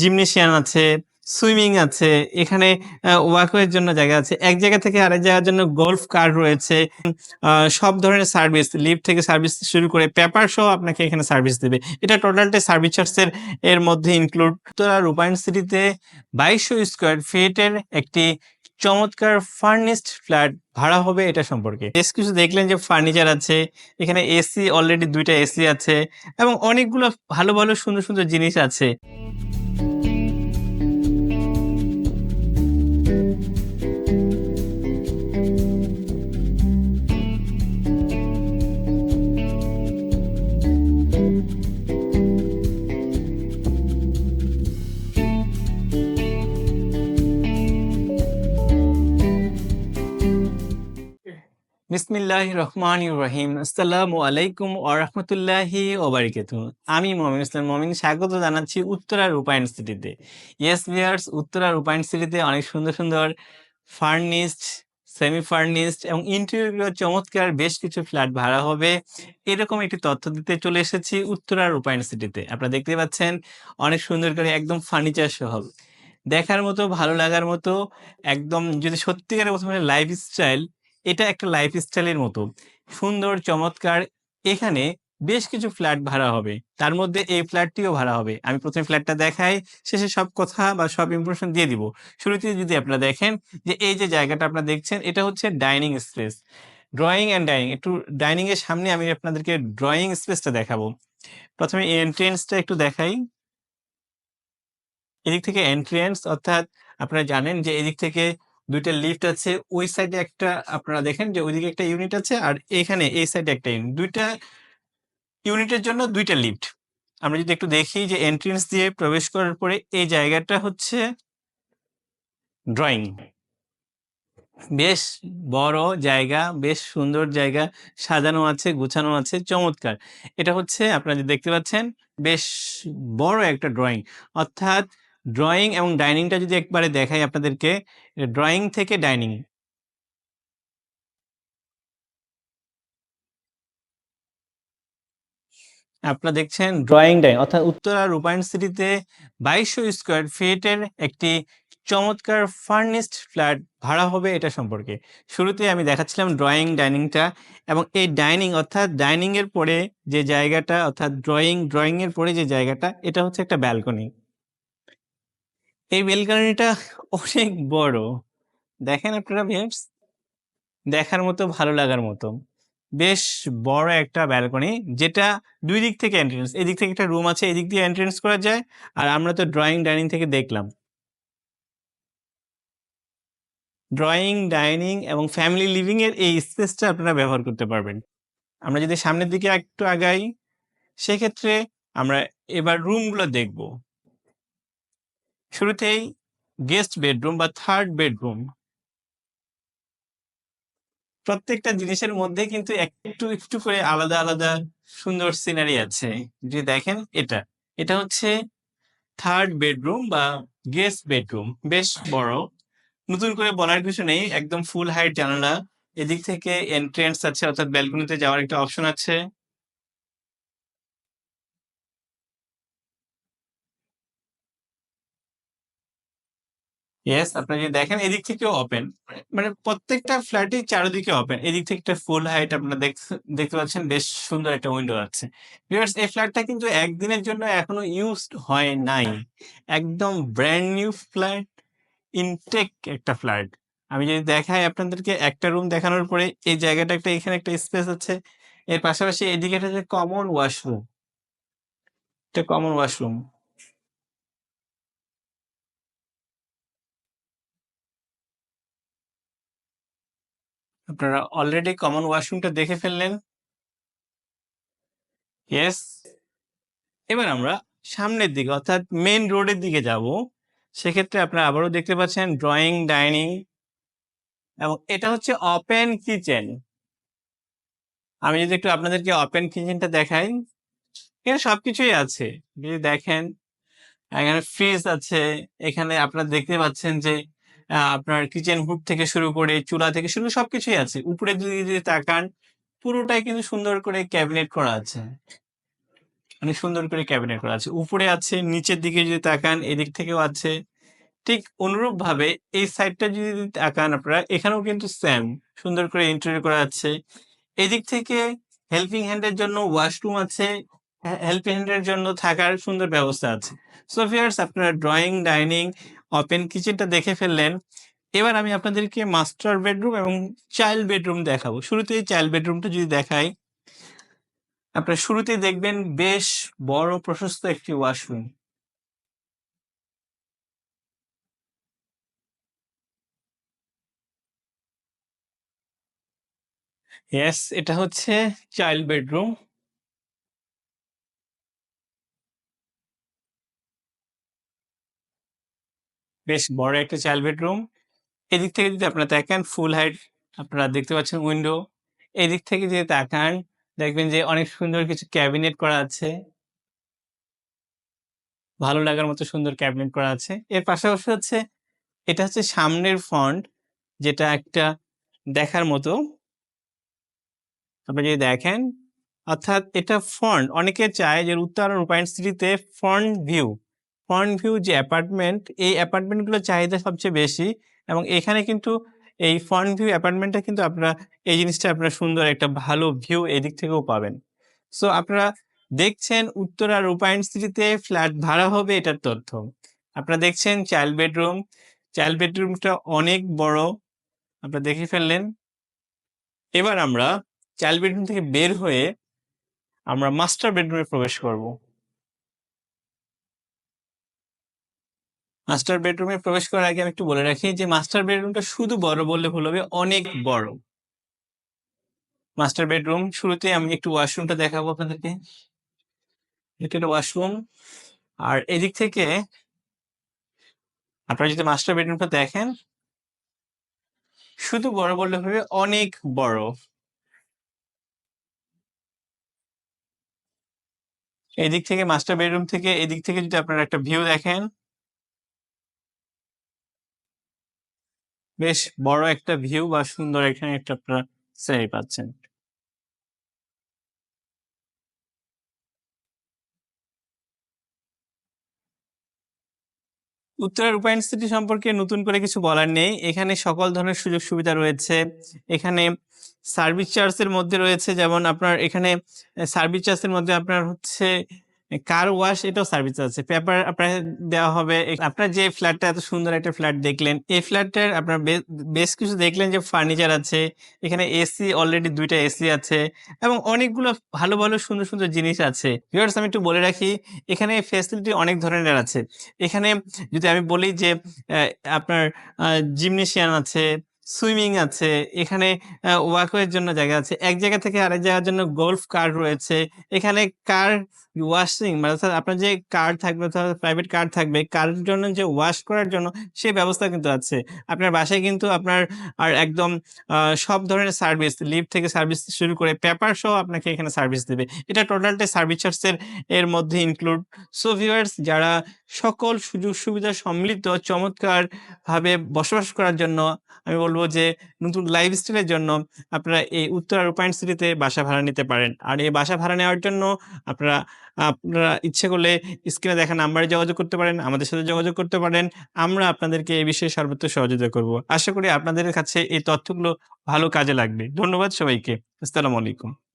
Gymnasium আছে swimming আছে, এখানে ওয়াকওয়ের জন্য জায়গা আছে। এক জায়গা থেকে আরেক জায়গার জন্য গল্ফ কার রয়েছে। সব ধরনের সার্ভিস লিফট থেকে সার্ভিস শুরু করে পেপার সহ আপনাকে এখানে সার্ভিস দেবে। এটা টোটালটা সার্ভিস চার্জের এর মধ্যে ইনক্লুড তোরা রূপায়ণ সিটিতে বাইশশো স্কোয়ার ফিটের একটি চমৎকার ফার্নিস্ট ফ্ল্যাট ভাড়া হবে এটা সম্পর্কে। বেশ কিছু দেখলেন যে ফার্নিচার আছে, এখানে এসি অলরেডি দুইটা এসি আছে, এবং অনেকগুলো ভালো ভালো সুন্দর সুন্দর জিনিস আছে। বিসমিল্লাহ রহমান রহিম। আসসালামু আলাইকুম ও রহমতুল্লাহি ওবারিকাতু আমি মমিন ইসলাম মমিন, স্বাগত জানাচ্ছি উত্তরা রূপায়ণ সিটিতে। ইয়েস ভিয়ার্স উত্তরা রূপায়ণ সিটিতে অনেক সুন্দর সুন্দর ফার্নিশড সেমি ফার্নিশড এবং ইন্টেরিয়র চমৎকার, বেশ কিছু ফ্ল্যাট ভাড়া হবে। এরকম একটি তথ্য দিতে চলে এসেছি উত্তরা রূপায়ণ সিটিতে। আপনারা দেখতে পাচ্ছেন, অনেক সুন্দর করে একদম ফার্নিচার সহ। দেখার মতো, ভালো লাগার মতো, একদম যদি সত্যিকারের মতো লাইফ স্টাইল এটা একটা লাইফ স্টাইলের মতো। সুন্দর, চমৎকার। এখানে বেশ কিছু ফ্ল্যাট ভাড়া হবে। তার মধ্যে এই ফ্ল্যাটটিও ভাড়া হবে। আমি প্রথমে ফ্ল্যাটটা দেখাই, শেষে সব কথা বা সব ইনফরমেশন দিয়ে দিব। শুরুতে যদি আপনারা দেখেন যে এই যে জায়গাটা আপনারা দেখছেন, এটা হচ্ছে dining space drawing and dining একটু ডাইনিং এর সামনে আমি আপনাদেরকে ড্রয়িং স্পেসটা দেখাবো। প্রথমে এন্ট্রেন্সটা একটু দেখাই। এদিক থেকে এন্ট্রেন্স অর্থাৎ আপনারা জানেন যে এদিক থেকে দুইটা লিফট আছে, ওই সাইডে একটা আপনারা দেখেন যে ওইদিকে একটা ইউনিট আছে আর এখানে এই সাইডে একটা ইউনিট দুইটা ইউনিটের জন্য দুইটা লিফট আমরা যদি একটু দেখি যে এন্ট্রেন্স দিয়ে প্রবেশ করার পরে এই জায়গাটা হচ্ছে ড্রয়িং বেশ বড় জায়গা, বেশ সুন্দর জায়গা, সাজানো আছে, গুছানো আছে, চমৎকার। এটা হচ্ছে, আপনারা যে দেখতে পাচ্ছেন, বেশ বড় একটা ড্রয়িং অর্থাৎ ড্রয়িং এবং ডাইনিংটা যদি একবারে দেখাই আপনাদেরকে ড্রয়িং থেকে ডাইনিং আপনারা দেখছেন ড্রয়িং ডাইনিং অর্থাৎ উত্তরা রূপায়ণ সিটিতে বাইশশো স্কোয়ার ফিটের একটি চমৎকার ফার্নিস্ট ফ্ল্যাট ভাড়া হবে এটা সম্পর্কে। শুরুতে আমি দেখাচ্ছিলাম ড্রয়িং ডাইনিংটা এবং এই ডাইনিং অর্থাৎ ডাইনিংয়ের পরে যে জায়গাটা, অর্থাৎ ড্রয়িং ড্রয়িংয়ের পরে যে জায়গাটা, এটা হচ্ছে একটা ব্যালকনি এই ব্যালকনিটা অনেক বড়। দেখেন আপনারা ভিউয়ার্স? দেখার মতো, ভালো লাগার মতো। বেশ বড় একটা ব্যালকনি, যেটা দুই দিক থেকে এন্ট্রেন্স এদিক থেকে একটা রুম আছে, এদিক দিয়ে এন্ট্রেন্স করা যায়, আর আমরা তো ড্রয়িং ডাইনিং থেকে দেখলাম। ড্রয়িং ডাইনিং এবং ফ্যামিলি লিভিং এর এই স্পেসটা আপনারা ব্যবহার করতে পারবেন। আমরা যদি সামনের দিকে একটু আগাই, সেক্ষেত্রে আমরা এবার রুমগুলো দেখব। শুরুতেই গেস্ট বেডরুম বা থার্ড বেডরুম প্রত্যেকটা জিনিসের মধ্যে কিন্তু একটু একটু করে আলাদা আলাদা সুন্দর সিনারি আছে। যে দেখেন এটা এটা হচ্ছে থার্ড বেডরুম বা গেস্ট বেডরুম বেশ বড়। নতুন করে বলার কিছু নেই, একদম ফুল হাইট জানালা। এদিক থেকে এন্ট্রেন্স আছে, অর্থাৎ ব্যালকনিতে যাওয়ার একটা অপশন আছে। ইয়েস আপনারা যদি দেখেন, এদিক থেকেও ওপেন মানে প্রত্যেকটা ফ্ল্যাটই চারিদিকে ওপেন এদিক থেকে একটা ফুল হাইট আপনারা দেখ- দেখতে পাচ্ছেন, বেশ সুন্দর একটা উইন্ডো আছে। ভিউয়ার্স এই ফ্ল্যাটটা কিন্তু একদিনের জন্য এখনও ইউজড হয় নাই। একদম ব্র্যান্ড নিউ ফ্ল্যাট ইনটেক একটা ফ্ল্যাট আমি যদি দেখাই আপনাদেরকে একটা রুম দেখানোর পরে, এই জায়গাটা একটা, এখানে একটা স্পেস আছে। এর পাশাপাশি এদিকে একটা কমন ওয়াশরুম একটা কমন ওয়াশরুম আপনারা অলরেডি কমন ওয়াশরুমটা দেখে ফেললেন। ইয়েস এবার আমরা সামনের দিকে, অর্থাৎ মেন রোডের দিকে যাব। সেক্ষেত্রে আপনারা আবারও দেখতে পাচ্ছেন ড্রয়িং ডাইনিং এবং এটা হচ্ছে ওপেন কিচেন আমি যদি একটু আপনাদেরকে ওপেন কিচেনটা দেখাই, এখানে সবকিছুই আছে। যদি দেখেন, এখানে ফ্রিজ আছে। এখানে আপনারা দেখতে পাচ্ছেন যে আপনার কিচেন হুড থেকে শুরু করে চুলা থেকে শুরু সবকিছুই আছে উপরে যদি যদি তাকান পুরোটাই কিন্তু সুন্দর করে ক্যাবিনেট করা আছে অনেক সুন্দর করে ক্যাবিনেট করা আছে। উপরে আছে, নিচের দিকে যদি তাকান এদিক থেকেও আছে। ঠিক অনুরূপভাবে এই সাইডটা যদি তাকান আপনারা এখানেও কিন্তু সেম সুন্দর করে ইন্টেরিয়র করা আছে। এদিক থেকে হেল্পিং হ্যান্ডের জন্য ওয়াশরুম আছে। হেল্পিং হ্যান্ডের জন্য থাকার সুন্দর ব্যবস্থা আছে। সো ভিউয়ার্স আপনারা ড্রয়িং, ডাইনিং, ওপেন কিচেনটা দেখে ফেললেন। এবার আমি আপনাদেরকে মাস্টার বেডরুম এবং চাইল্ড বেডরুম দেখাবো। শুরুতেই চাইল্ড বেডরুমটা যদি দেখাই আপনারা শুরুতেই দেখবেন বেশ বড় প্রশস্ত একটি ওয়াশরুম। ইয়েস, এটা হচ্ছে চাইল্ড বেডরুম। বেশ বড় একটা চাইল্ড বেডরুম। এদিক থেকে যদি আপনারা তাকান ফুল হাইট আপনারা দেখতে পাচ্ছেন উইন্ডো। এদিক থেকে যদি তাকান দেখবেন যে অনেক সুন্দর কিছু ক্যাবিনেট করা আছে। ভালো লাগার মতো সুন্দর ক্যাবিনেট করা আছে। এর পাশাপাশি হচ্ছে এটা হচ্ছে সামনের ফন্ট যেটা একটা দেখার মতো। আপনি যদি দেখেন অর্থাৎ এটা ফন্ট অনেকে চায় যে উত্তরা রূপায়ণ সিটিতে ফন্ট ভিউ, ফ্রন্ট ভিউ যে অ্যাপার্টমেন্ট এই অ্যাপার্টমেন্টগুলোর চাহিদা সবচেয়ে বেশি এবং এখানে কিন্তু এই ফ্রন্ট ভিউ অ্যাপার্টমেন্টটা কিন্তু আপনারা এই জিনিসটা আপনারা সুন্দর একটা ভালো ভিউ এদিক থেকেও পাবেন। সো আপনারা দেখছেন উত্তরা রূপায়ণ সিটিতে ফ্ল্যাট ভাড়া হবে এটার তথ্য। আপনারা দেখছেন চাইল্ড বেডরুম, চাইল্ড বেডরুমটা অনেক বড়। আপনারা দেখে ফেললেন। এবার আমরা চাইল্ড বেডরুম থেকে বের হয়ে আমরা মাস্টার বেডরুমে প্রবেশ করব। মাস্টার বেডরুমে প্রবেশ করার আগে আমি একটু বলে রাখি যে মাস্টার বেডরুমটা শুধু বড় বললে ভুল হবে, অনেক বড়। মাস্টার বেডরুম শুরুতে আমি একটু ওয়াশরুমটা দেখাবো আপনাদেরকে। এটা ওয়াশরুম। আর এদিক থেকে আপনারা যদি মাস্টার বেডরুমটা দেখেন শুধু বড় বললে হবে, অনেক বড়। এদিক থেকে মাস্টার বেডরুম থেকে এদিক থেকে যদি আপনারা একটা ভিউ দেখেন বেশ বড় একটা ভিউ বা সুন্দর এখানে একটা আপনারা পাচ্ছেন। উত্তরা রূপায়ণ সিটি সম্পর্কে নতুন করে কিছু বলার নেই। এখানে সকল ধরনের সুযোগ সুবিধা রয়েছে। এখানে সার্ভিস চার্জের মধ্যে রয়েছে, যেমন আপনার এখানে সার্ভিস চার্জের মধ্যে আপনার হচ্ছে কার ওয়াশ এটাও সার্ভিস আছে। পেপার আপনার দেওয়া হবে। আপনার যে ফ্ল্যাটটা এত সুন্দর একটা ফ্ল্যাট দেখলেন, এই ফ্ল্যাটটার আপনার বেশ কিছু দেখলেন যে ফার্নিচার আছে। এখানে এসি অলরেডি দুইটা এসি আছে এবং অনেকগুলো ভালো, ভালো সুন্দর, সুন্দর জিনিস আছে। ভিউয়ার্স আমি একটু বলে রাখি, এখানে ফ্যাসিলিটি অনেক ধরনের আছে। এখানে যদি আমি বলি যে আপনার জিমনেশিয়ান আছে, সুইমিং আছে, এখানে ওয়াকওয়ের জন্য জায়গা আছে। এক জায়গা থেকে আরেক জায়গার জন্য গল্ফ কার রয়েছে। এখানে কার ওয়াশিং মানে অর্থাৎ আপনার যে কার থাকবে অর্থাৎ প্রাইভেট কার থাকবে, কারের জন্য যে ওয়াশ করার জন্য সেই ব্যবস্থা কিন্তু আছে। আপনার বাসায় কিন্তু আপনার আর একদম সব ধরনের সার্ভিস লিফট থেকে সার্ভিস শুরু করে পেপার সহ আপনাকে এখানে সার্ভিস দেবে এটা টোটালটাই সার্ভিস চার্জের এর মধ্যে ইনক্লুড। সো ভিউয়ার্স যারা সকল সুযোগ সুবিধা সম্মিলিত চমৎকারভাবে বসবাস করার জন্য আমি বলব যে নতুন লাইফস্টাইলের জন্য আপনারা এই উত্তরা রূপায়ণ সিটিতে বাসা ভাড়া নিতে পারেন। আর এই বাসা ভাড়া নেওয়ার জন্য আপনারা আপনারা ইচ্ছে করলে স্ক্রিনে দেখা নাম্বারে যোগাযোগ করতে পারেন, আমাদের সাথে যোগাযোগ করতে পারেন। আমরা আপনাদেরকে এই বিষয়ে সর্বোচ্চ সহযোগিতা করব। আশা করি আপনাদের কাছে এই তথ্যগুলো ভালো কাজে লাগবে। ধন্যবাদ সবাইকে। আসসালামু আলাইকুম।